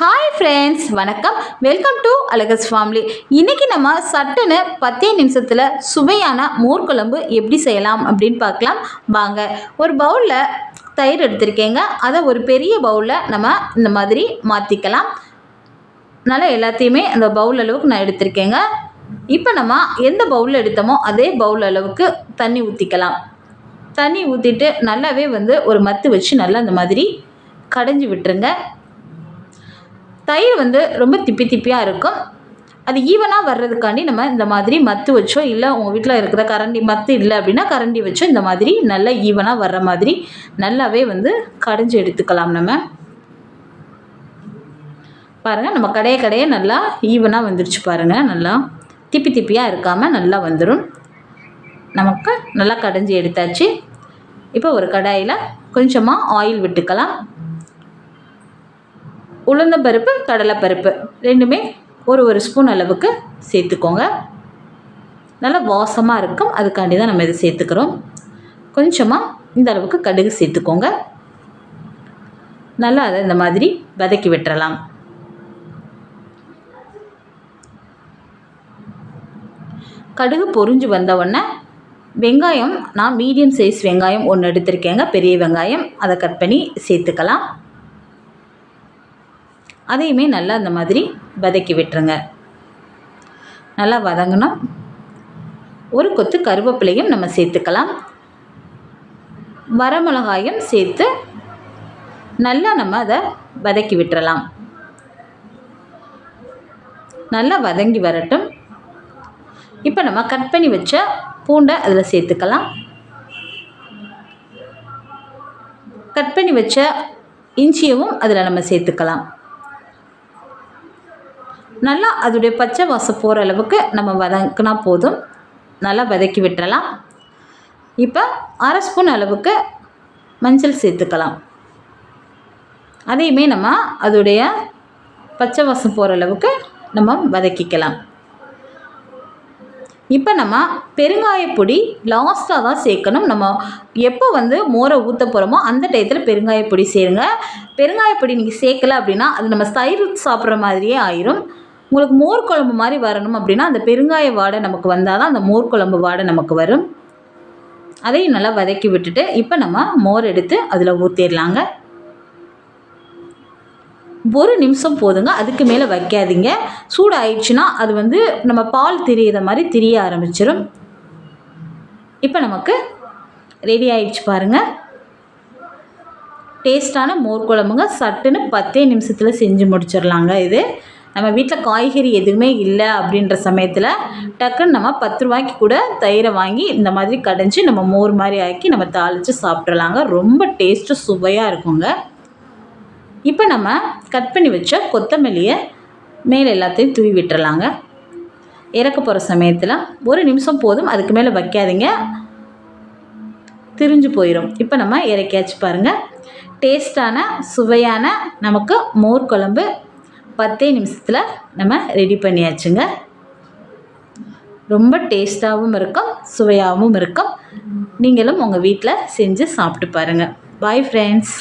Hi friends வணக்கம். Welcome to அலகஸ் family இன்றைக்கி நம்ம சட்டுன்னு பத்தே நிமிஷத்தில் சுவையான மோர் குழம்பு எப்படி செய்யலாம் அப்படின்னு பார்க்கலாம். வாங்க ஒரு பவுலில் தயிர் எடுத்திருக்கேங்க. அதை ஒரு பெரிய பவுலில் நம்ம இந்த மாதிரி மாற்றிக்கலாம் நல்லா எல்லாத்தையுமே அந்த பவுல் அளவுக்கு நான் எடுத்திருக்கேங்க. இப்போ நம்ம எந்த பவுலில் எடுத்தோமோ அதே பவுல் அளவுக்கு தண்ணி ஊற்றிக்கலாம் தண்ணி ஊற்றிட்டு நல்லாவே வந்து ஒரு மத்து வச்சு நல்லா அந்த மாதிரி கடைஞ்சி விட்டுருங்க. தயிர் வந்து ரொம்ப திப்பி திப்பியாக இருக்கும். அது ஈவனாக வர்றதுக்காண்டி நம்ம இந்த மாதிரி மத்து வச்சோ இல்லை உங்கள் வீட்டில் இருக்கிற கரண்டி மத்து இல்லை அப்படின்னா கரண்டி வச்சோ இந்த மாதிரி நல்லா ஈவனாக வர்ற மாதிரி நல்லாவே வந்து கடைஞ்சி எடுத்துக்கலாம் நம்ம. பாருங்கள் நம்ம கடையை கடையே நல்லா ஈவனாக வந்துருச்சு பாருங்கள் நல்லா திப்பி திப்பியாக இருக்காமல் நல்லா வந்துடும் நமக்கு நல்லா கடைஞ்சி எடுத்தாச்சு. இப்போ ஒரு கடாயில் கொஞ்சமாக ஆயில் விட்டுக்கலாம். உளுந்தம்பருப்பு கடலைப்பருப்பு ரெண்டுமே ஒரு ஒரு ஸ்பூன் அளவுக்கு சேர்த்துக்கோங்க. நல்லா வாசமாக இருக்கும். அதுக்காண்டி தான் நம்ம இதை சேர்த்துக்கிறோம். கொஞ்சமாக இந்த அளவுக்கு கடுகு சேர்த்துக்கோங்க. நல்லா அதை இந்த மாதிரி வதக்கி விட்டுறலாம். கடுகு பொறிஞ்சு வந்த உடனே வெங்காயம் நான் மீடியம் சைஸ் வெங்காயம் ஒன்று எடுத்திருக்கேங்க. பெரிய வெங்காயம். அதை கட் பண்ணி சேர்த்துக்கலாம். அதையுமே நல்லா அந்த மாதிரி வதக்கி விட்டுருங்க. நல்லா வதங்கணும் ஒரு கொத்து கருவேப்பிலையும் நம்ம சேர்த்துக்கலாம். வரமிளகாயும் சேர்த்து நல்லா நம்ம அதை வதக்கி விட்டுறலாம். நல்லா வதங்கி வரட்டும். இப்போ நம்ம கட் பண்ணி வச்ச பூண்டை அதில் சேர்த்துக்கலாம். கட் பண்ணி வச்ச இஞ்சியவும் அதில் நம்ம சேர்த்துக்கலாம். நல்லா அதோடைய பச்சை வாசம் போகிற அளவுக்கு நம்ம வதக்கினா போதும். நல்லா வதக்கி விட்டுறலாம். இப்போ அரை ஸ்பூன் அளவுக்கு மஞ்சள் சேர்த்துக்கலாம். அதையுமே நம்ம அதோடைய பச்சை வாசம் போகிற அளவுக்கு நம்ம வதக்கிக்கலாம். இப்போ நம்ம பெருங்காயப்பொடி லாஸ்ட்டாக தான் சேர்க்கணும். நம்ம எப்போ வந்து மோரை ஊற்ற போகிறோமோ அந்த டயத்தில் பெருங்காயப்பொடி சேருங்க. பெருங்காயப்பொடி நீங்கள் சேர்க்கல அப்படின்னா அது நம்ம தயிர் சாப்பிட்ற மாதிரியே ஆயிரும். உங்களுக்கு மோர் குழம்பு மாதிரி வரணும் அப்படின்னா அந்த பெருங்காய வாடை நமக்கு வந்தால் தான் அந்த மோர் குழம்பு வாடை நமக்கு வரும். அதையும் நல்லா வதக்கி விட்டுட்டு இப்போ நம்ம மோர் எடுத்து அதில் ஊற்றிடலாங்க ஒரு நிமிஷம் போதுங்க. அதுக்கு மேலே வைக்காதீங்க. சூடு ஆயிடுச்சுன்னா அது வந்து நம்ம பால் திரியிற மாதிரி திரிய ஆரம்பிச்சிடும் இப்போ நமக்கு ரெடி ஆயிடுச்சு பாருங்கள் டேஸ்ட்டான மோர் குழம்புங்க. சட்டுன்னு பத்தே நிமிஷத்தில் செஞ்சு முடிச்சிடலாங்க இது. நம்ம வீட்டில் காய்கறி எதுவுமே இல்லை அப்படின்ற சமயத்தில் டக்குன்னு நம்ம பத்து ரூபாய்க்கு கூட தயிரை வாங்கி இந்த மாதிரி கடைஞ்சி நம்ம மோர் மாதிரி ஆக்கி நம்ம தாளித்து சாப்பிட்றலாங்க ரொம்ப டேஸ்ட்டு சுவையாக இருக்குங்க. இப்போ நம்ம கட் பண்ணி வச்ச கொத்தமல்லியை மேலே எல்லாத்தையும் தூவி விட்டுறலாங்க. இறக்க போகிற சமயத்தில் ஒரு நிமிஷம் போதும் அதுக்கு மேலே வைக்காதீங்க. திரிஞ்சு போயிடும் இப்போ நம்ம இறக்கியாச்சு பாருங்கள் டேஸ்டான சுவையான நமக்கு மோர் குழம்பு பத்தே நிமிஷத்தில் நம்ம ரெடி பண்ணியாச்சுங்க. ரொம்ப டேஸ்ட்டாகவும் இருக்கும் சுவையாகவும் இருக்கும். நீங்களும் உங்கள் வீட்டில் செஞ்சு சாப்பிட்டு பாருங்கள் பாய் ஃப்ரெண்ட்ஸ்